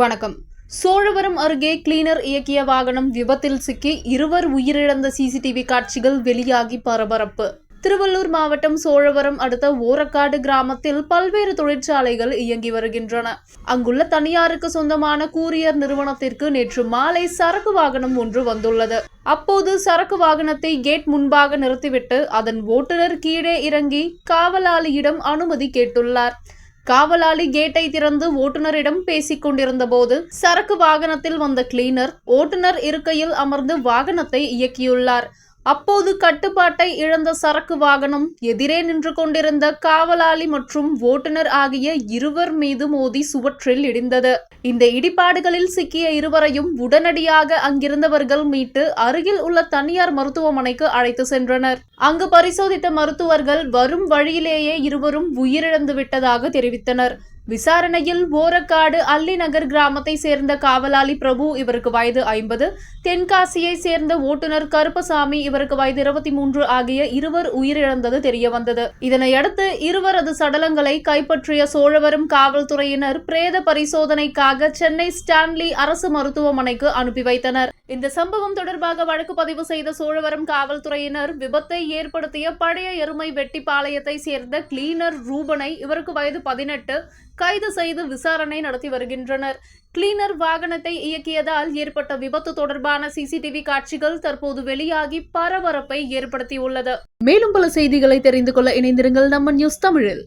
வணக்கம். சோழவரம் அருகே கிளீனர் இயக்கிய வாகனம் விபத்தில் சிக்கி இருவர் உயிரிழந்த சிசிடிவி காட்சிகள் வெளியாகி பரபரப்பு. திருவள்ளூர் மாவட்டம் சோழவரம் அடுத்த ஓரக்காடு கிராமத்தில் பல்வேறு தொழிற்சாலைகள் இயங்கி வருகின்றன. அங்குள்ள தனியாருக்கு சொந்தமான கூரியர் நிறுவனத்திற்கு நேற்று மாலை சரக்கு வாகனம் ஒன்று வந்துள்ளது. அப்போது சரக்கு வாகனத்தை கேட் முன்பாக நிறுத்திவிட்டு அதன் ஓட்டுநர் கீழே இறங்கி காவலாளியிடம் அனுமதி கேட்டுள்ளார். காவலாளி கேட்டை திறந்து ஓட்டுநரிடம் பேசிக் கொண்டிருந்த போது சரக்கு வாகனத்தில் வந்த கிளீனர் ஓட்டுநர் இருக்கையில் அமர்ந்து வாகனத்தை இயக்கியுள்ளார். அப்போது கட்டுப்பாட்டை இழந்த சரக்கு வாகனம் எதிரே நின்று கொண்டிருந்த காவலாளி மற்றும் ஓட்டுநர் ஆகிய இருவர் மீது மோதி சுவற்றில் இடிந்தது. இந்த இடிபாடுகளில் சிக்கிய இருவரையும் உடனடியாக அங்கிருந்தவர்கள் மீட்டு அருகில் உள்ள தனியார் மருத்துவமனைக்கு அழைத்து சென்றனர். அங்கு பரிசோதித்த மருத்துவர்கள் வரும் வழியிலேயே இருவரும் உயிரிழந்து விட்டதாக தெரிவித்தனர். விசாரணையில் ஓரக்காடு அல்லிநகர் கிராமத்தை சேர்ந்த காவலாளி பிரபு இவருக்கு வயது ஐம்பது. தென்காசியை சேர்ந்த ஓட்டுநர் கருப்பசாமி இவருக்கு வயது இருபத்தி மூன்று. ஆகிய இருவர் உயிரிழந்தது தெரியவந்தது. இதனையடுத்து இருவரது சடலங்களை கைப்பற்றிய சோழவரம் காவல்துறையினர் பிரேத பரிசோதனைக்காக சென்னை ஸ்டான்லி அரசு மருத்துவமனைக்கு அனுப்பி வைத்தனர். இந்த சம்பவம் தொடர்பாக வழக்கு பதிவு செய்த சோழவரம் காவல்துறையினர் விபத்தை ஏற்படுத்திய பழைய எருமை வெட்டிப்பாளையத்தை சேர்ந்த கிளீனர் ரூபனை இவருக்கு வயது பதினெட்டு கைது செய்து விசாரணை நடத்தி வருகின்றனர். கிளீனர் வாகனத்தை இயக்கியதால் ஏற்பட்ட விபத்து தொடர்பான சிசிடிவி காட்சிகள் தற்போது வெளியாகி பரபரப்பை ஏற்படுத்தியுள்ளது. மேலும் பல செய்திகளை தெரிந்து கொள்ள இணைந்திருங்கள் நம்ம நியூஸ் தமிழில்.